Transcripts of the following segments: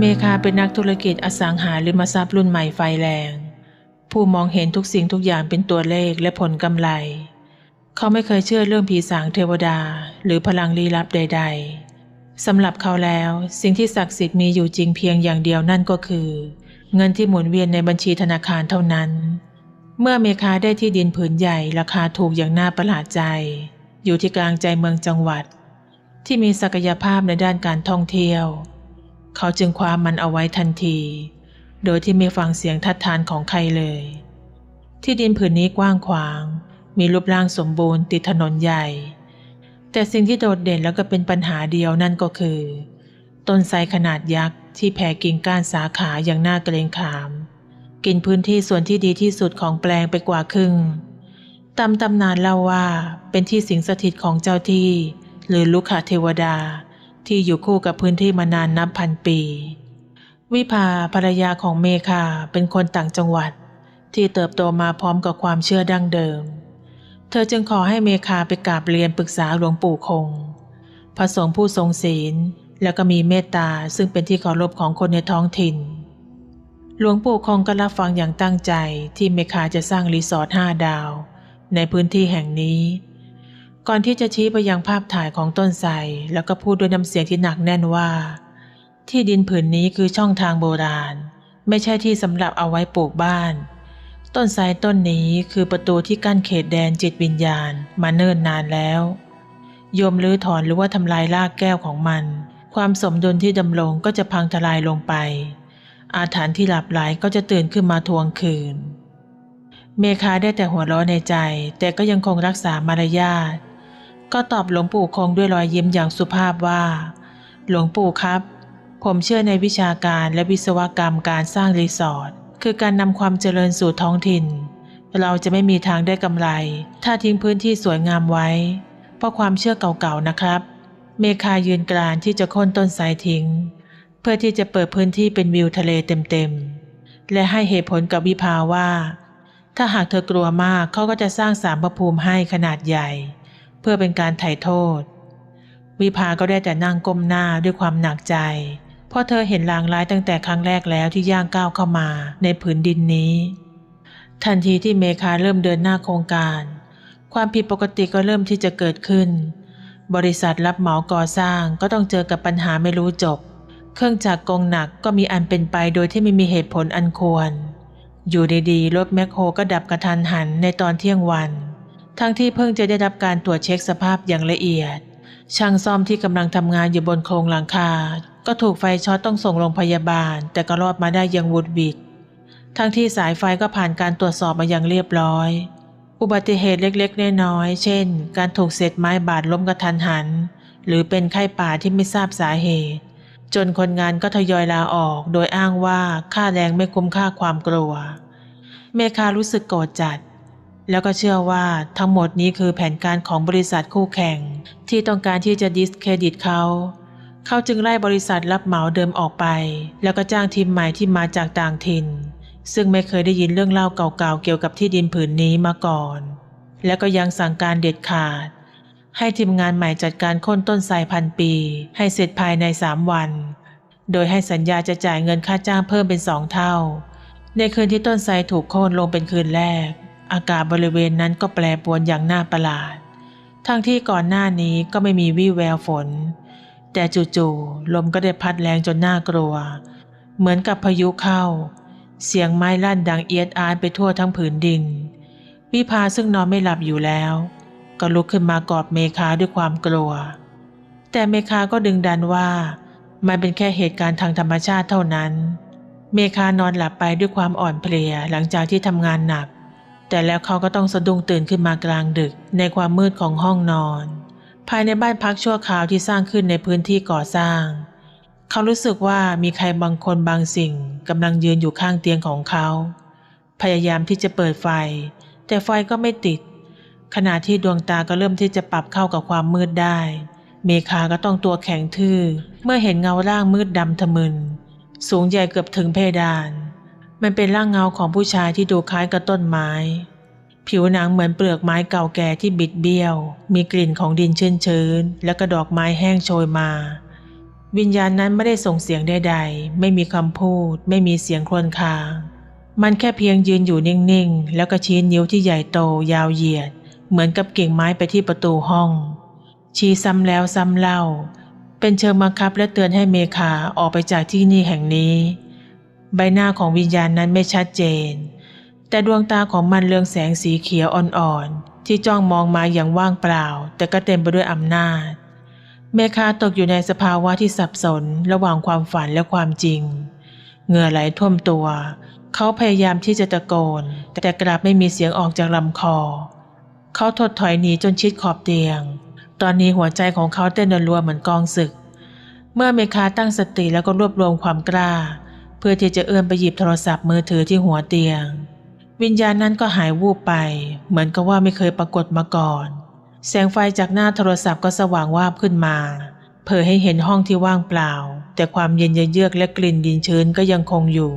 เมคาเป็นนักธุรกิจอสังหาริมทรัพย์รุ่นใหม่ไฟแรง ผู้มองเห็นทุกสิ่งทุกอย่างเป็นตัวเลขและผลกำไร เขาไม่เคยเชื่อเรื่องผีสางเทวดา หรือพลังลี้ลับใด ๆสำหรับเขาแล้วสิ่งที่ศักดิ์สิทธิ์มีอยู่จริงเพียงอย่างเดียวนั่นก็คือ เงินที่หมุนเวียนในบัญชีธนาคารเท่านั้น เมื่อเมคาได้ที่ดินผืนใหญ่ราคาถูกอย่างน่าประหลาดใจ อยู่ที่กลางใจเมืองจังหวัด ที่มีศักยภาพในด้านการท่องเที่ยว เขาจึงคว้ามันเอาไว้ทันที โดยที่ไม่ฟังเสียงทัดทานของใครเลย ที่ดินผืนนี้กว้างขวาง มีรูปร่างสมบูรณ์ติดถนนใหญ่ แต่สิ่งที่โดดเด่นแล้วก็เป็นปัญหาเดียวนั่นก็คือ ต้นไทรขนาดยักษ์ที่แผ่กิ่งก้านสาขาอย่างน่าเกรงขาม กินพื้นที่ส่วนที่ดีที่สุดของแปลงไปกว่าครึ่งตามตำนานเล่าว่าเป็นที่สิงสถิตของเจ้าที่ หรือลุกขเทวดา ที่อยู่คู่กับพื้นที่มานานนับพันปี วิภาภรรยาของเมคาเป็นคนต่างจังหวัด ที่เติบโตมาพร้อมกับความเชื่อดั้งเดิม เธอจึงขอให้เมคาไปกราบเรียนปรึกษาหลวงปู่คง พระสงฆ์ผู้ทรงศีลแล้วก็มีเมตตาซึ่งเป็นที่เคารพของคนในท้องถิ่น หลวงปู่คงก็รับฟังอย่างตั้งใจที่เมคาจะสร้างรีสอร์ทห้าดาว ในพื้นที่แห่งนี้ ก่อนที่จะชี้ไปยังภาพถ่ายของต้นไทรแล้วก็พูดด้วยน้ำเสียงที่หนักแน่นว่า ที่ดินผืนนี้คือช่องทางโบราณ ไม่ใช่ที่สำหรับเอาไว้ปลูกบ้าน ต้นไทรต้นนี้คือประตูที่กั้นเขตแดนจิตวิญญาณ มาเนิ่นนานแล้ว โยมลื้อถอนหรือว่าทำลายรากแก้วของมัน ความสมดุลที่ดำรงก็จะพังทลายลงไป อาถรรพ์ที่หลับไหลก็จะตื่นขึ้นมาทวงคืน เมคาได้แต่หัวเราะในใจ แต่ก็ยังคงรักษามารยาท ก็ตอบหลวงปู่คงด้วยรอยยิ้มอย่างสุภาพว่า หลวงปู่ครับ ผมเชื่อในวิชาการและวิศวกรรมการสร้างรีสอร์ทคือการนำความเจริญสู่ท้องถิ่น เราจะไม่มีทางได้กำไร ถ้าทิ้งพื้นที่สวยงามไว้ เพราะความเชื่อเก่าๆนะครับ เมคายืนกรานที่จะโค่นต้นไทรทิ้ง เพื่อที่จะเปิดพื้นที่เป็นวิวทะเลเต็มๆและให้เหตุผลกับวิภาว่า ถ้าหากเธอกลัวมากเขาก็จะสร้างสามพระภูมิให้ขนาดใหญ่ พื่อเป็นการไถ่โทษ วิภาก็ได้แต่นั่งก้มหน้าด้วยความหนักใจ เพราะเธอเห็นลางร้ายตั้งแต่ครั้งแรกแล้วที่ย่างก้าวเข้ามาในผืนดินนี้ ทันทีที่เมคาเริ่มเดินหน้าโครงการ ความผิดปกติก็เริ่มที่จะเกิดขึ้น บริษัทรับเหมาก่อสร้างก็ต้องเจอกับปัญหาไม่รู้จบ เครื่องจักรกงหนักก็มีอันเป็นไปโดยที่ไม่มีเหตุผลอันควร อยู่ดีๆรถแมคโครก็ดับกระทันหันในตอนเที่ยงวัน ทั้งที่เพิ่งจะได้รับการตรวจเช็คสภาพอย่างละเอียด ช่างซ่อมที่กำลังทำงานอยู่บนโครงหลังคา ก็ถูกไฟช็อตต้องส่งโรงพยาบาล แต่ก็รอดมาได้อยังวุดวิดทั้งที่สายไฟก็ผ่านการตรวจสอบมาอย่างเรียบร้อย อุบัติเหตุเล็กๆน้อยๆเช่น การถูกเศษไม้บาดล้มกระทันหัน หรือเป็นไข้ป่าที่ไม่ทราบสาเหตุ จนคนงานก็ทยอยลาออก โดยอ้างว่าค่าแรงไม่คุ้มค่าความกลัว เมคารู้สึกโกรธจัด แล้วก็เชื่อว่าทั้งหมดนี้คือแผนการของบริษัทคู่แข่ง ที่ต้องการที่จะดิสเครดิตเขา เขาจึงไล่บริษัทรับเหมาเดิมออกไป แล้วก็จ้างทีมใหม่ที่มาจากต่างถิ่น ซึ่งไม่เคยได้ยินเรื่องเล่าเก่าๆเกี่ยวกับที่ดินผืนนี้มาก่อน แล้วก็ยังสั่งการเด็ดขาด ให้ทีมงานใหม่จัดการค่นต้นไทรพันปี ให้เสร็จภายในสามวัน โดยให้สัญญาจะจ่ายเงินค่าจ้างเพิ่มเป็นสองเท่า ในคืนที่ต้นไทรถูกโค่นลงเป็นคืนแรก อากาศบริเวณนั้นก็แปรปรวนอย่างน่าประหลาด ทั้งที่ก่อนหน้านี้ก็ไม่มีวี่แววฝน แต่จู่ๆลมก็ได้พัดแรงจนน่ากลัว เหมือนกับพายุเข้า เสียงไม้ลั่นดังเอียดอาร์ไปทั่วทั้งผืนดิน วิภาซึ่งนอนไม่หลับอยู่แล้ว ก็ลุกขึ้นมากอดเมคาด้วยความกลัว แต่เมคาก็ดึงดันว่ามันเป็นแค่เหตุการณ์ทางธรรมชาติเท่านั้น เมคานอนหลับไปด้วยความอ่อนเพลียหลังจากที่ทำงานหนัก แต่แล้วเขาก็ต้องสะดุ้งตื่นขึ้นมากลางดึกในความมืดของห้องนอน ภายในบ้านพักชั่วคราวที่สร้างขึ้นในพื้นที่ก่อสร้าง เขารู้สึกว่ามีใครบางคนบางสิ่งกำลังยืนอยู่ข้างเตียงของเขา พยายามที่จะเปิดไฟ แต่ไฟก็ไม่ติด ขณะที่ดวงตาก็เริ่มที่จะปรับเข้ากับความมืดได้ เมคาก็ต้องตัวแข็งทื่อ เมื่อเห็นเงาร่างมืดดำทะมึน สูงใหญ่เกือบถึงเพดาน มันเป็นร่างเงาของผู้ชายที่ดูคล้ายกับต้นไม้ ผิวหนังเหมือนเปลือกไม้เก่าแก่ที่บิดเบี้ยว มีกลิ่นของดินชื้นๆและกระดอกไม้แห้งโชยมา วิญญาณนั้นไม่ได้ส่งเสียงใดๆ ไม่มีคำพูด ไม่มีเสียงครวญคราง มันแค่เพียงยืนอยู่นิ่งๆ แล้วก็ชี้นิ้วที่ใหญ่โตยาวเหยียด เหมือนกับกิ่งไม้ไปที่ประตูห้อง ชี้ซ้ำแล้วซ้ำเล่า เป็นเชิงบังคับและเตือนให้เมคาออกไปจากที่นี่แห่งนี้ ใบหน้าของวิญญาณนั้นไม่ชัดเจน แต่ดวงตาของมันเรืองแสงสีเขียวอ่อนๆ ที่จ้องมองมาอย่างว่างเปล่า แต่ก็เต็มไปด้วยอำนาจ เมคาตกอยู่ในสภาวะที่สับสนระหว่างความฝันและความจริง เหงื่อไหลท่วมตัว เขาพยายามที่จะตะโกน แต่กลับไม่มีเสียงออกจากลำคอ เขาถดถอยหนีจนชิดขอบเตียง ตอนนี้หัวใจของเขาเต้นรัวเหมือนกองศึก เมื่อเมคาตั้งสติแล้วก็รวบรวมความกล้า เพื่อที่จะเอื้อมไปหยิบโทรศัพท์มือถือที่หัวเตียง วิญญาณนั้นก็หายวูบไป เหมือนกับว่าไม่เคยปรากฏมาก่อน แสงไฟจากหน้าโทรศัพท์ก็สว่างวาบขึ้นมา เผยให้เห็นห้องที่ว่างเปล่า แต่ความเย็นเยือกและกลิ่นดินชื้นก็ยังคงอยู่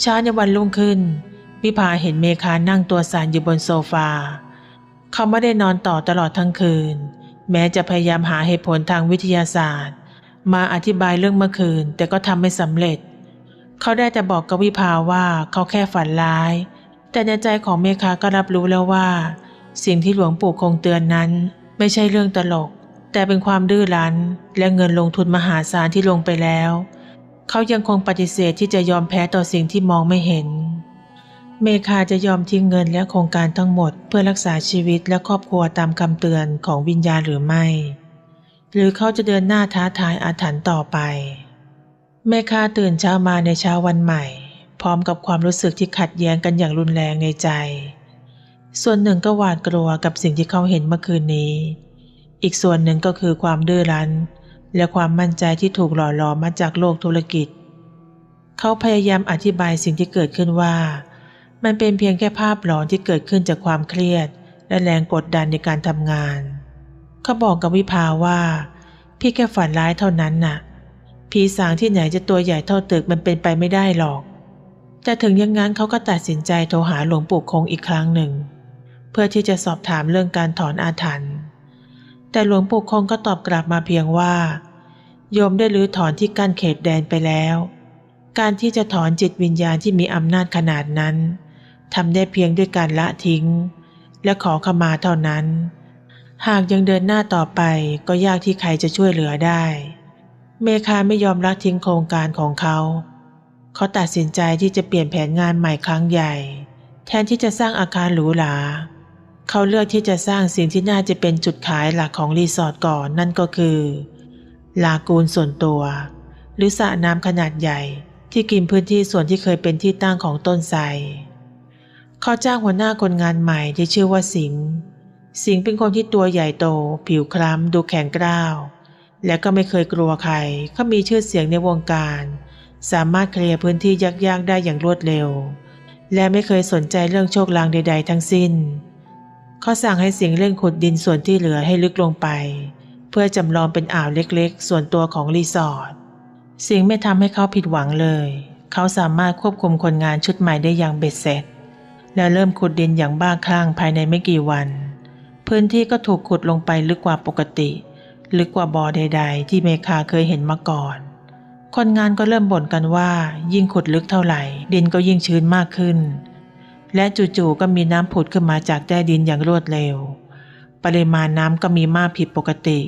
เช้าในวันรุ่งขึ้นวิภาเห็นเมคานั่งตัวสั่นอยู่บนโซฟา เขาไม่ได้นอนต่อตลอดทั้งคืน แม้จะพยายามหาเหตุผลทางวิทยาศาสตร์ มาอธิบายเรื่องเมื่อคืนแต่ก็ทำไม่สำเร็จ เขาได้แต่บอกกับวิภาว่าเขาแค่ฝันร้าย แต่ในใจของเมคาก็รับรู้แล้วว่า สิ่งที่หลวงปู่คงเตือนนั้น ไม่ใช่เรื่องตลก แต่เป็นความดื้อรั้น และเงินลงทุนมหาศาลที่ลงไปแล้ว เขายังคงปฏิเสธที่จะยอมแพ้ต่อสิ่งที่มองไม่เห็น เมคาจะยอมทิ้งเงินและโครงการทั้งหมด เพื่อรักษาชีวิตและครอบครัวตามคำเตือนของวิญญาณหรือไม่ หรือเขาจะเดินหน้าท้าทายอาถรรพ์ต่อไป เมคาตื่นเช้ามาในเช้าวันใหม่ พร้อมกับความรู้สึกที่ขัดแย้งกันอย่างรุนแรงในใจ ส่วนหนึ่งก็หวาดกลัวกับสิ่งที่เขาเห็นเมื่อคืนนี้ อีกส่วนหนึ่งก็คือความดื้อรั้น และความมั่นใจที่ถูกหล่อหลอมมาจากโลกธุรกิจ เขาพยายามอธิบายสิ่งที่เกิดขึ้นว่า มันเป็นเพียงแค่ภาพหลอนที่เกิดขึ้นจากความเครียด และแรงกดดันในการทำงาน เขาบอกกับวิภาว่า พี่แค่ฝันร้ายเท่านั้นน่ะ ผีสางที่ไหนจะตัวใหญ่เท่าตึกมันเป็นไปไม่ได้หรอก แต่ถึงอย่างนั้นเขาก็ตัดสินใจโทรหาหลวงปู่คงอีกครั้งหนึ่ง เพื่อที่จะสอบถามเรื่องการถอนอาถรรพ์แต่หลวงปู่คงก็ตอบกลับมาเพียงว่า โยมได้รื้อถอนที่กั้นเขตแดนไปแล้ว การที่จะถอนจิตวิญญาณที่มีอำนาจขนาดนั้นทำได้เพียงด้วยการละทิ้ง และขอขมาเท่านั้น หากยังเดินหน้าต่อไปก็ยากที่ใครจะช่วยเหลือได้ เมคาไม่ยอมละทิ้งโครงการของเขา เขาตัดสินใจที่จะเปลี่ยนแผนงานใหม่ครั้งใหญ่ แทนที่จะสร้างอาคารหรูหรา เขาเลือกที่จะสร้างสิ่งที่น่าจะเป็นจุดขายหลักของรีสอร์ทก่อนนั่นก็คือ ลากูนส่วนตัว หรือสระน้ำขนาดใหญ่ที่กินพื้นที่ส่วนที่เคยเป็นที่ตั้งของต้นไทรเขาจ้างหัวหน้าคนงานใหม่ที่ชื่อว่าสิงห์สิงห์เป็นคนที่ตัวใหญ่โต ผิวคล้ำดูแข็งกร้าว และก็ไม่เคยกลัวใครเขามีชื่อเสียงในวงการ สามารถเคลียร์พื้นที่ยากๆได้อย่างรวดเร็ว และไม่เคยสนใจเรื่องโชคลางใด ๆ ทั้งสิ้น เขาสั่งให้สิงเร่งขุดดินส่วนที่เหลือให้ลึกลงไป เพื่อจำลองเป็นอ่าวเล็กๆ ส่วนตัวของรีสอร์ทสิงไม่ทำให้เขาผิดหวังเลย เขาสามารถควบคุมคนงานชุดใหม่ได้อย่างเบ็ดเสร็จ และเริ่มขุดดินอย่างบ้าคลั่งภายในไม่กี่วัน พื้นที่ก็ถูกขุดลงไปลึกกว่าปกติ ลึกกว่าบ่อใด ๆ ที่เมคาเคยเห็นมาก่อน คนงานก็เริ่มบ่นกันว่า ยิ่งขุดลึกเท่าไหร่ ดินก็ยิ่งชื้นมากขึ้น และจู่ๆก็มีน้ำผุดขึ้นมาจากใต้ดินอย่างรวดเร็ว ปริมาณน้ำก็มีมากผิดปกติ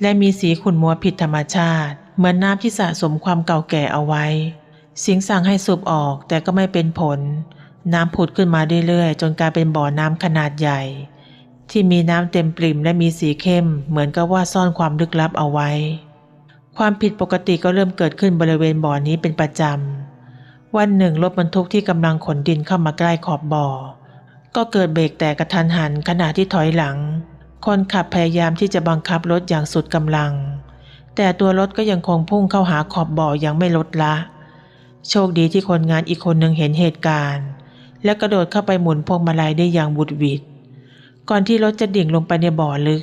และมีสีขุ่นมัวผิดธรรมชาติ เหมือนน้ำที่สะสมความเก่าแก่เอาไว้ สิงสั่งให้สูบออกแต่ก็ไม่เป็นผล น้ำผุดขึ้นมาเรื่อยๆจนกลายเป็นบ่อน้ำขนาดใหญ่ ที่มีน้ำเต็มปริ่มและมีสีเข้ม เหมือนกับว่าซ่อนความลึกลับเอาไว้ ความผิดปกติก็เริ่มเกิดขึ้นบริเวณบ่อนี้เป็นประจำ วันหนึ่งรถบรรทุกที่กำลังขนดินเข้ามาใกล้ขอบบ่อ ก็เกิดเบรกแตกกระทันหันขณะที่ถอยหลัง คนขับพยายามที่จะบังคับรถอย่างสุดกำลัง แต่ตัวรถก็ยังคงพุ่งเข้าหาขอบบ่อย่างไม่ลดละ โชคดีที่คนงานอีกคนหนึ่งเห็นเหตุการณ์ และกระโดดเข้าไปหมุนพวงมาลัยได้อย่างบุดหวิด ก่อนที่รถจะดิ่งลงไปในบ่อลึก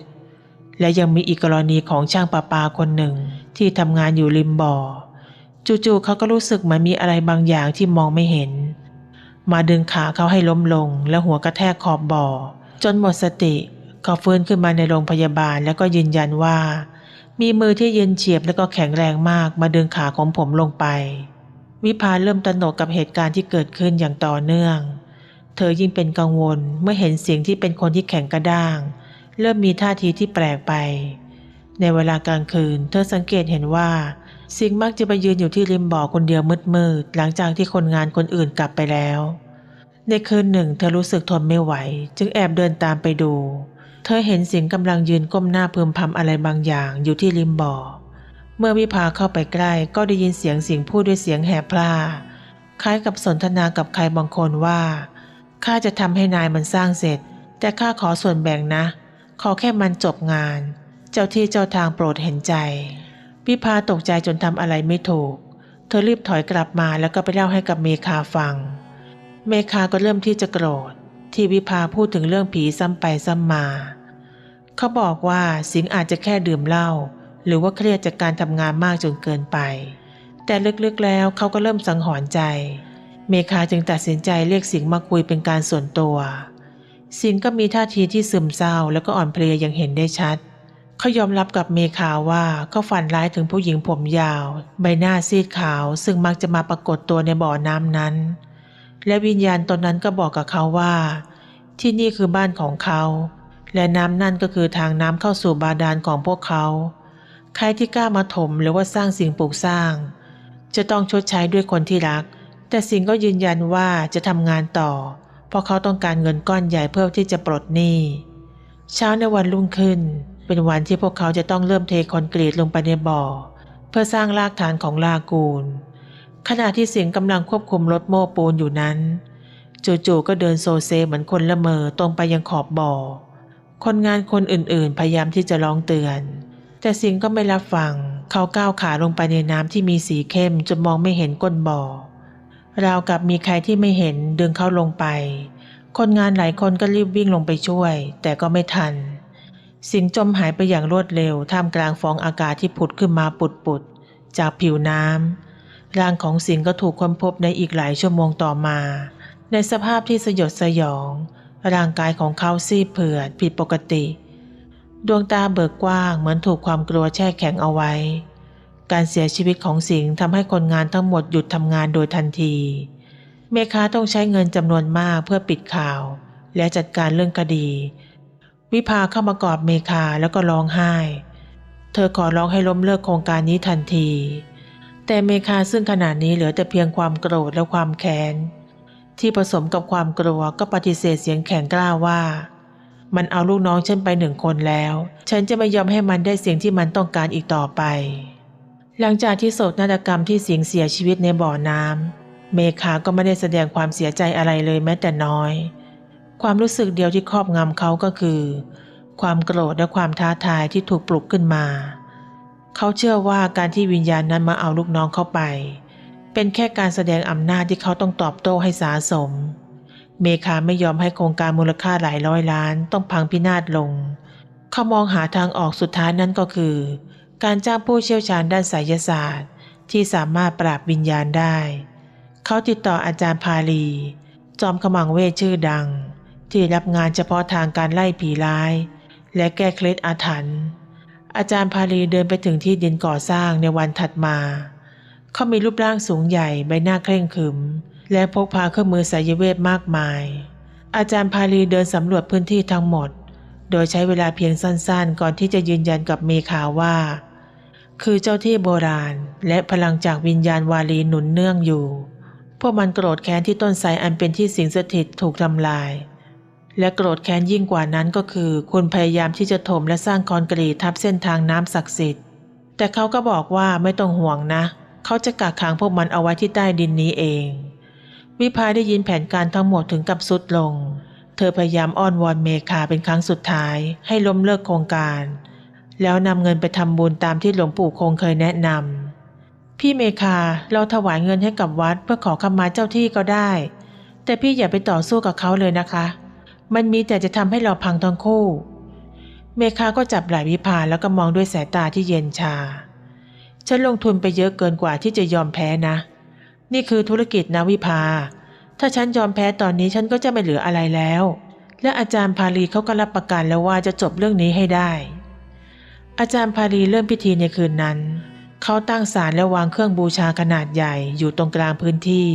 และยังมีอีกกรณีของช่างประปาคนหนึ่งที่ทำงานอยู่ริมบ่อ จู่ๆเขาก็รู้สึกเหมือนมีอะไรบางอย่างที่มองไม่เห็น มาดึงขาเขาให้ล้มลง และหัวกระแทกขอบบ่อ จนหมดสติเขาฟื้นขึ้นมาในโรงพยาบาลแล้วก็ยืนยันว่า มีมือที่เย็นเฉียบและก็แข็งแรงมากมาดึงขาของผมลงไป วิภาเริ่มตระหนกกับเหตุการณ์ที่เกิดขึ้นอย่างต่อเนื่อง เธอยิ่งเป็นกังวลเมื่อเห็นเสียงที่เป็นคนที่แข็งกระด้าง เริ่มมีท่าทีที่แปลกไป ในเวลากลางคืน เธอสังเกตเห็นว่าสิงมักจะไปยืนอยู่ที่ริมบ่อคนเดียวมืดๆหลังจากที่คนงานคนอื่นกลับไปแล้ว ในคืนหนึ่ง เธอรู้สึกทนไม่ไหว จึงแอบเดินตามไปดู เธอเห็นสิงกำลังยืนก้มหน้าพึมพำอะไรบางอย่างอยู่ที่ริมบ่อ เมื่อวิภาเข้าไปใกล้ก็ได้ยินเสียงสิงพูดด้วยเสียงแหบพร่าคล้ายกับสนทนากับใครบางคนว่า ข้าจะทำให้นายมันสร้างเสร็จ แต่ข้าขอส่วนแบ่งนะ ขอแค่มันจบงาน เจ้าที่เจ้าทางโปรดเห็นใจวิภาตกใจจนทำอะไรไม่ถูก เธอรีบถอยกลับมาแล้วก็ไปเล่าให้กับเมคาฟัง เมคาก็เริ่มที่จะโกรธ ที่วิภาพูดถึงเรื่องผีซ้ำไปซ้ำมา เขาบอกว่าสิงอาจจะแค่ดื่มเหล้าหรือว่าเครียดจากการทำงานมากจนเกินไป แต่ลึกๆแล้วเขาก็เริ่มสังหรณ์ใจ เมคาจึงตัดสินใจเรียกสิงห์มาคุยเป็นการส่วนตัว สิงห์ก็มีท่าทีที่ซึมเศร้าแล้วก็อ่อนเพลียอย่างเห็นได้ชัด เขายอมรับกับเมคาว่าเขาฝันร้ายถึงผู้หญิงผมยาว ใบหน้าซีดขาวซึ่งมักจะมาปรากฏตัวในบ่อน้ำนั้น และวิญญาณตนนั้นก็บอกกับเขาว่า ที่นี่คือบ้านของเขา และน้ำนั่นก็คือทางน้ำเข้าสู่บาดาลของพวกเขา ใครที่กล้ามาถมหรือว่าสร้างสิ่งปลูกสร้าง จะต้องชดใช้ด้วยคนที่รัก แต่สิงก็ยืนยันว่าจะทำงานต่อ เพราะเขาต้องการเงินก้อนใหญ่เพื่อที่จะปลดหนี้ เช้าในวันรุ่งขึ้น เป็นวันที่พวกเขาจะต้องเริ่มเทคอนกรีตลงไปในบ่อ เพื่อสร้างรากฐานของลากูนขณะที่สิงกำลังควบคุมรถโม้ปูนอยู่นั้น จู่ๆก็เดินโซเซเหมือนคนละเมอตรงไปยังขอบบ่อ คนงานคนอื่นๆ พยายามที่จะร้องเตือน แต่สิงก็ไม่รับฟัง เขาก้าวขาลงไปในน้ำที่มีสีเข้มจนมองไม่เห็นก้นบ่อ ราวกับมีใครที่ไม่เห็นดึงเขาลงไป คนงานหลายคนก็รีบวิ่งลงไปช่วย แต่ก็ไม่ทัน สิงจมหายไปอย่างรวดเร็ว ท่ามกลางฟองอากาศที่ผุดขึ้นมาปุดๆ จากผิวน้ำร่างของสิงก็ถูกค้นพบในอีกหลายชั่วโมงต่อมา ในสภาพที่สยดสยอง ร่างกายของเขาซีดเผือดผิดปกติ ดวงตาเบิกกว้างเหมือนถูกความกลัวแช่แข็งเอาไว้ การเสียชีวิตของสิงห์ทำให้คนงานทั้งหมดหยุดทำงานโดยทันที เมคาต้องใช้เงินจำนวนมากเพื่อปิดข่าว และจัดการเรื่องคดี วิภาเข้ามากอดเมคาแล้วก็ร้องไห้ เธอขอร้องให้ล้มเลิกโครงการนี้ทันที แต่เมคาซึ่งขณะนี้เหลือแต่เพียงความโกรธและความแค้นที่ผสมกับความกลัวก็ปฏิเสธเสียงแข็งกล้าว่า มันเอาลูกน้องฉันไปหนึ่งคนแล้ว ฉันจะไม่ยอมให้มันได้สิ่งที่มันต้องการอีกต่อไป หลังจากที่โศกนาฏกรรมที่สิงเสียชีวิตในบ่อน้ำเมคาก็ไม่ได้แสดงความเสียใจอะไรเลยแม้แต่น้อย ความรู้สึกเดียวที่ครอบงำเขาก็คือ ความโกรธและความท้าทายที่ถูกปลุกขึ้นมา เขาเชื่อว่าการที่วิญญาณนั้นมาเอาลูกน้องเข้าไป เป็นแค่การแสดงอำนาจที่เขาต้องตอบโต้ให้สาสม เมคาไม่ยอมให้โครงการมูลค่าหลายร้อยล้านต้องพังพินาศลง เขามองหาทางออกสุดท้ายนั้นก็คือ การจ้างผู้เชี่ยวชาญด้านไสยศาสตร์ ที่สามารถปราบวิญญาณได้ เขาติดต่ออาจารย์พาลี จอมขมังเวทชื่อดัง ที่รับงานเฉพาะทางการไล่ผีร้าย และแก้เคล็ดอาถรรพ์อาจารย์พาลีเดินไปถึงที่ดินก่อสร้างในวันถัดมา เขามีรูปร่างสูงใหญ่ใบหน้าเคร่งขรึม และพกพาเครื่องมือสายเวทมากมาย อาจารย์พาลีเดินสำรวจพื้นที่ทั้งหมด โดยใช้เวลาเพียงสั้นๆ ก่อนที่จะยืนยันกับเมคาว่า คือเจ้าที่โบราณ และพลังจากวิญญาณวาลีหนุนเนื่องอยู่ พวกมันโกรธแค้นที่ต้นไทรอันเป็นที่สิงสถิตถูกทำลาย และโกรธแค้นยิ่งกว่านั้นก็คือ คุณพยายามที่จะถมและสร้างคอนกรีตทับเส้นทางน้ำศักดิ์สิทธิ์ แต่เขาก็บอกว่าไม่ต้องห่วงนะ เขาจะกักขังพวกมันเอาไว้ที่ใต้ดินนี้เอง วิภาได้ยินแผนการทั้งหมดถึงกับสุดลง เธอพยายามอ้อนวอนเมคาเป็นครั้งสุดท้าย ให้ล้มเลิกโครงการ แล้วนำเงินไปทำบุญตามที่หลวงปู่คงเคยแนะนำพี่เมคาเราถวายเงินให้กับวัดเพื่อขอขมาเจ้าที่ก็ได้ แต่พี่อย่าไปต่อสู้กับเขาเลยนะคะ มันมีแต่จะทำให้เราพังทั้งคู่ เมคาก็จับไหล่วิภาแล้วก็มองด้วยสายตาที่เย็นชา ฉันลงทุนไปเยอะเกินกว่าที่จะยอมแพ้นะ นี่คือธุรกิจนะวิภาถ้าฉันยอมแพ้ตอนนี้ฉันก็จะไม่เหลืออะไรแล้ว และอาจารย์พาลีเขาก็รับประกันแล้วว่าจะจบเรื่องนี้ให้ได้ อาจารย์พารีเริ่มพิธีในคืนนั้น เขาตั้งศาลและวางเครื่องบูชาขนาดใหญ่อยู่ตรงกลางพื้นที่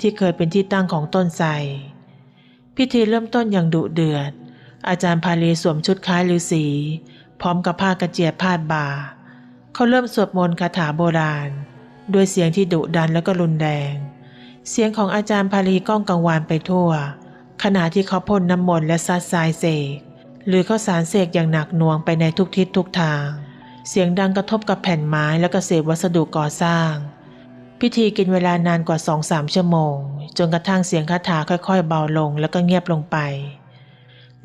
ที่เคยเป็นที่ตั้งของต้นไทรพิธีเริ่มต้นอย่างดุเดือด อาจารย์พาลีสวมชุดคล้ายฤาษีพร้อมกับผ้ากระเจียดพาดบ่า เขาเริ่มสวดมนต์คาถาโบราณ ด้วยเสียงที่ดุดันและก็รุนแรง เสียงของอาจารย์พาลีก้องกังวานไปทั่ว ขณะที่เขาพ่นน้ำมนต์และซัดทรายเสก หรือเขาสารเสกอย่างหนักหน่วงไปในทุกทิศทุกทาง เสียงดังกระทบกับแผ่นไม้และก็เศษวัสดุก่อสร้าง พิธีกินเวลานานกว่าสองสามชั่วโมง จนกระทั่งเสียงคาถาค่อยๆ เบาลงแล้วก็เงียบลงไป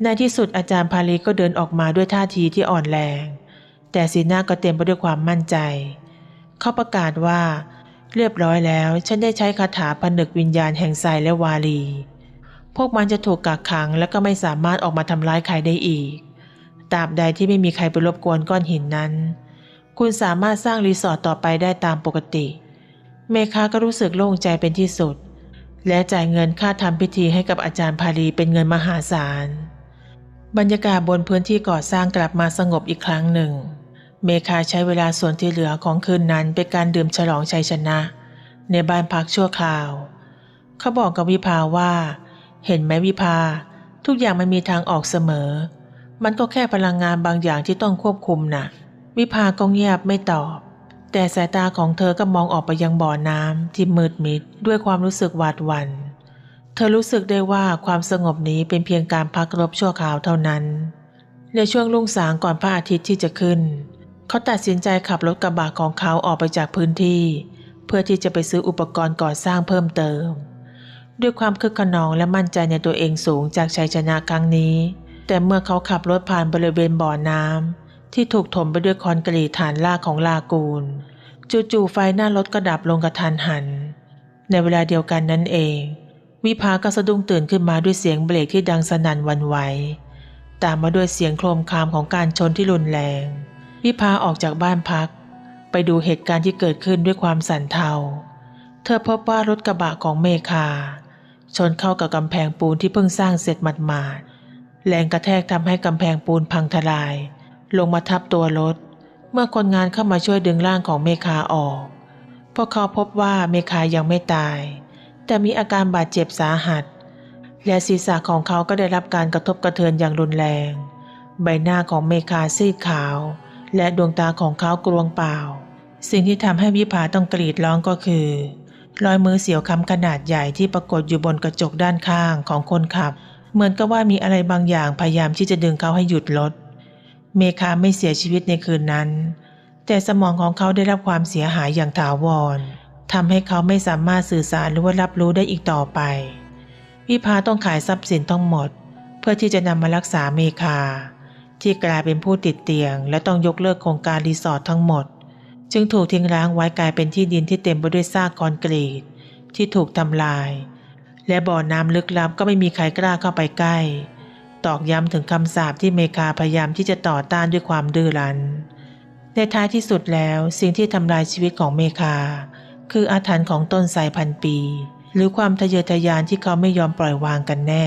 ในที่สุดอาจารย์พาลีก็เดินออกมาด้วยท่าทีที่อ่อนแรง แต่สีหน้าก็เต็มไปด้วยความมั่นใจ เขาประกาศว่า เรียบร้อยแล้วฉันได้ใช้คาถาผนึกวิญญาณแห่งไซและวาลี พวกมันจะถูกกักขังและก็ไม่สามารถออกมาทำร้ายใครได้อีก ตราบใดที่ไม่มีใครไปรบกวนก้อนหินนั้น คุณสามารถสร้างรีสอร์ทต่อไปได้ตามปกติ เมคาก็รู้สึกโล่งใจเป็นที่สุด และจ่ายเงินค่าทำพิธีให้กับอาจารย์พาลีเป็นเงินมหาศาล บรรยากาศบนพื้นที่ก่อสร้างกลับมาสงบอีกครั้งหนึ่ง เมคาใช้เวลาส่วนที่เหลือของคืนนั้นเป็นการดื่มฉลองชัยชนะ ในบ้านพักชั่วคราว เขาบอกกับวิภาว่า เห็นไหมวิภา ทุกอย่างมันมีทางออกเสมอ มันก็แค่พลังงานบางอย่างที่ต้องควบคุมน่ะ วิภาก็เงียบไม่ตอบ แต่สายตาของเธอก็มองออกไปยังบ่อน้ำที่มืดมิดด้วยความรู้สึกหวาดหวัน่นเธอรู้สึกได้ว่าความสงบนี้เป็นเพียงการพักรบชั่วคราวเท่านั้น ในช่วงรุ่งสางก่อนพระอาทิตย์ที่จะขึ้น เขาตัดสินใจขับรถกระบะของเขาออกไปจากพื้นที่ เพื่อที่จะไปซื้ออุปกรณ์ก่อสร้างเพิ่มเติม ด้วยความคึกขนองและมั่นใจในตัวเองสูงจากชัยชนะครั้งนี้ แต่เมื่อเขาขับรถผ่านบริเวณบ่อน้ำที่ถูกถมไปด้วยคอนกรีตฐานลากของลากูล จู่ๆไฟหน้ารถก็ดับลงกระทันหัน ในเวลาเดียวกันนั่นเอง วิภาก็สะดุ้งตื่นขึ้นมาด้วยเสียงเบรกที่ดังสนั่นวันไหวตามมาด้วยเสียงโครมครามของการชนที่รุนแรง วิภาออกจากบ้านพัก ไปดูเหตุการณ์ที่เกิดขึ้นด้วยความสั่นเทา เธอพบว่ารถกระบะของเมคา ชนเข้ากับกำแพงปูนที่เพิ่งสร้างเสร็จหมาดๆแรงกระแทกทำให้กำแพงปูนพังทลาย ลงมาทับตัวรถ เมื่อคนงานเข้ามาช่วยดึงร่างของเมคาออก พวกเขาพบว่าเมคายังไม่ตาย แต่มีอาการบาดเจ็บสาหัส และศีรษะของเขาก็ได้รับการกระทบกระเทือนอย่างรุนแรง ใบหน้าของเมคาซีดขาว และดวงตาของเขากลวงเปล่า สิ่งที่ทำให้วิภาต้องกรีดร้องก็คือ รอยมือเสียวค้ำขนาดใหญ่ที่ปรากฏอยู่บนกระจกด้านข้างของคนขับ เหมือนกับว่ามีอะไรบางอย่างพยายามที่จะดึงเขาให้หยุดรถเมคาไม่เสียชีวิตในคืนนั้น แต่สมองของเขาได้รับความเสียหายอย่างถาวรทำให้เขาไม่สามารถสื่อสารหรือว่ารับรู้ได้อีกต่อไป วิภาต้องขายทรัพย์สินทั้งหมด เพื่อที่จะนำมารักษาเมคา ที่กลายเป็นผู้ติดเตียง และต้องยกเลิกโครงการรีสอร์ททั้งหมด จึงถูกทิ้งร้างไว้กลายเป็นที่ดินที่เต็มไปด้วยซากคอนกรีต ที่ถูกทำลาย และบ่อน้ำลึกลับก็ไม่มีใครกล้าเข้าไปใกล้ ตอกย้ำถึงคำสาปที่เมคาพยายามที่จะต่อต้านด้วยความดื้อรั้น ในท้ายที่สุดแล้วสิ่งที่ทำลายชีวิตของเมคา คืออาถรรพ์ของต้นไทรพันปี หรือความทะเยอทะยานที่เขาไม่ยอมปล่อยวางกันแน่